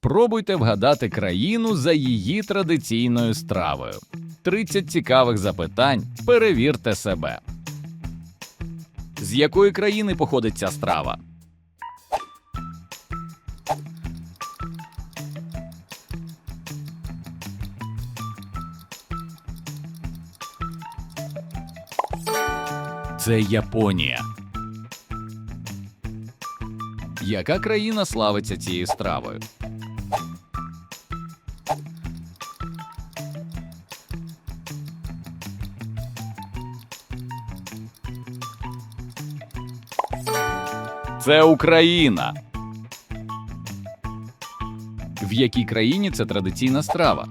Спробуйте вгадати країну за її традиційною стравою. 30 цікавих запитань. Перевірте себе. З якої країни походить ця страва? Це Японія. Яка країна славиться цією стравою? Це Україна. В якій країні це традиційна страва?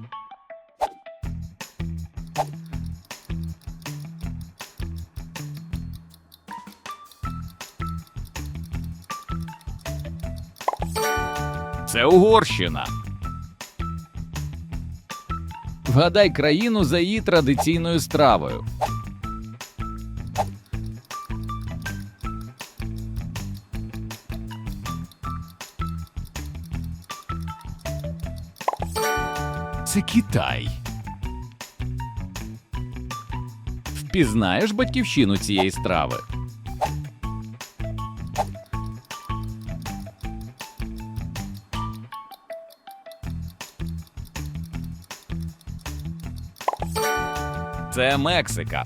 Це Угорщина. Вгадай країну за її традиційною стравою. Це Китай. Впізнаєш батьківщину цієї страви? Це Мексика.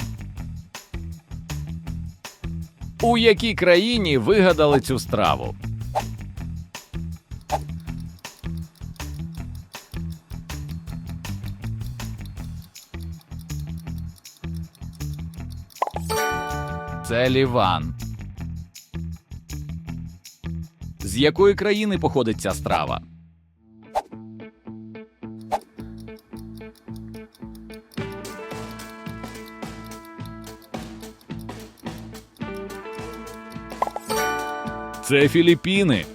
У якій країні вигадали цю страву? Це Ліван. З якої країни походить ця страва? Це Філіппіни.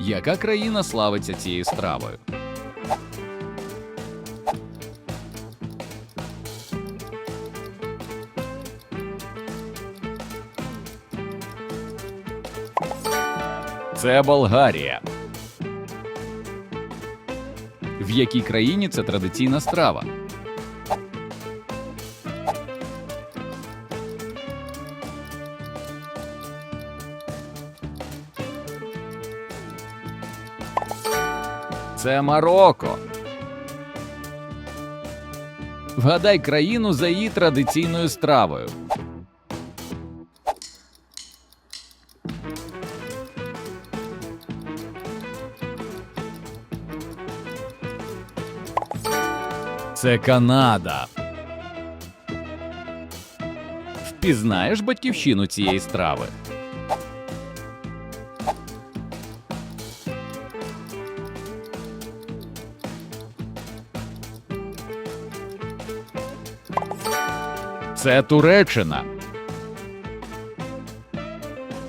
Яка країна славиться цією стравою? Це Болгарія. В якій країні це традиційна страва? Це Марокко. Вгадай країну за її традиційною стравою. Це Канада. Впізнаєш батьківщину цієї страви? Це Туреччина.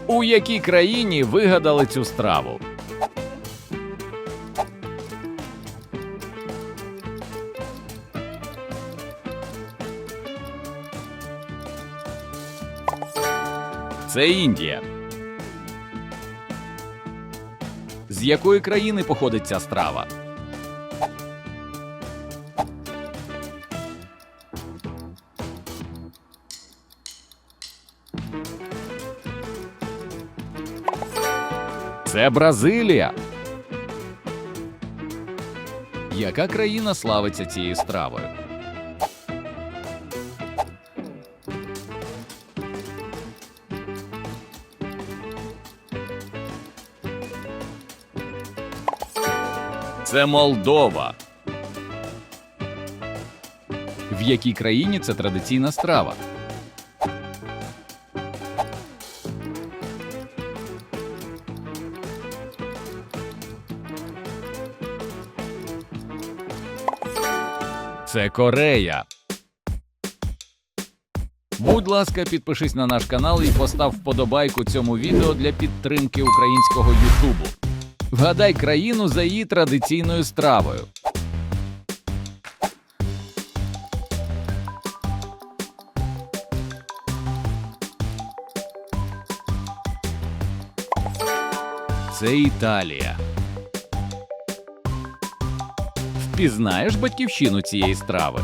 У якій країні вигадали цю страву? Це Індія. З якої країни походить ця страва? Це Бразилія. Яка країна славиться цією стравою? Це Молдова. В якій країні це традиційна страва? Це Корея. Будь ласка, підпишись на наш канал і постав вподобайку цьому відео для підтримки українського Ютубу. Вгадай країну за її традиційною стравою. Це Італія. Впізнаєш батьківщину цієї страви?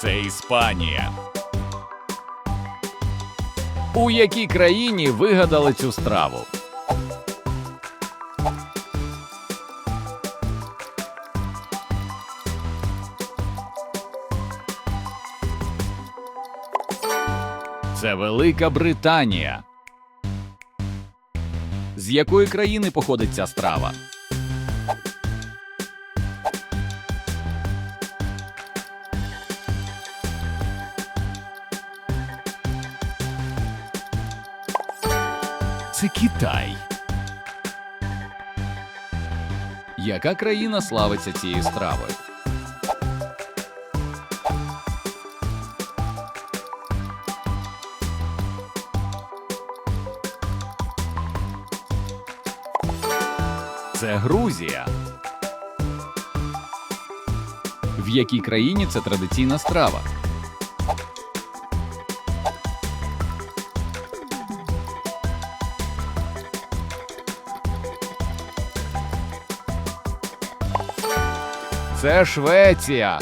Це Іспанія. У якій країні вигадали цю страву? Це Велика Британія. З якої країни походить ця страва? Це Китай. Яка країна славиться цією стравою? Це Грузія. В якій країні це традиційна страва? Це Швеція.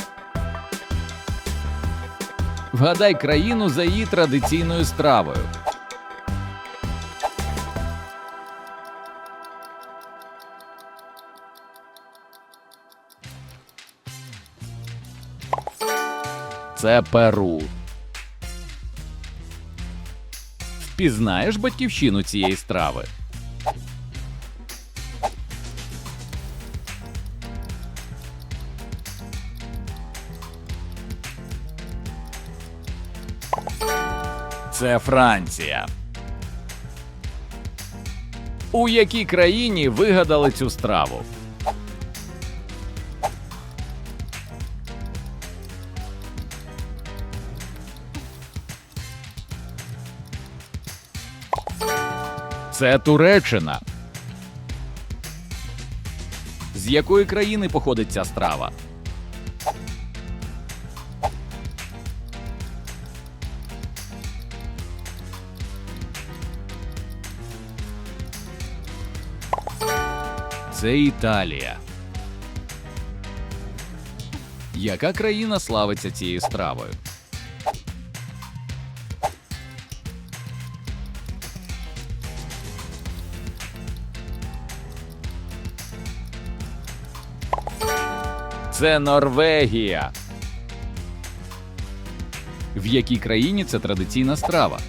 Вгадай країну за її традиційною стравою. Це Перу. Впізнаєш батьківщину цієї страви? Це Франція. У якій країні вигадали цю страву? Це Туреччина. З якої країни походить ця страва? Це Італія. Яка країна славиться цією стравою? Це Норвегія. В якій країні це традиційна страва?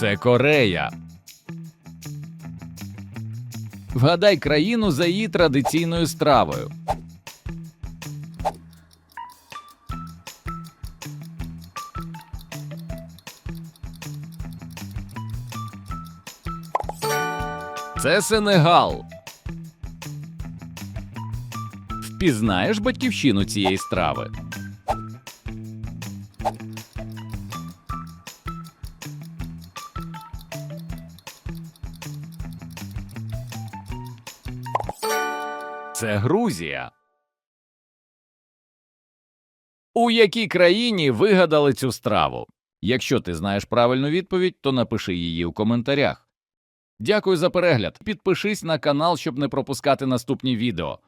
Це Корея. Вгадай країну за її традиційною стравою. Це Сенегал. Впізнаєш батьківщину цієї страви? Грузія. У якій країні вигадали цю страву? Якщо ти знаєш правильну відповідь, то напиши її у коментарях. Дякую за перегляд. Підпишись на канал, щоб не пропускати наступні відео.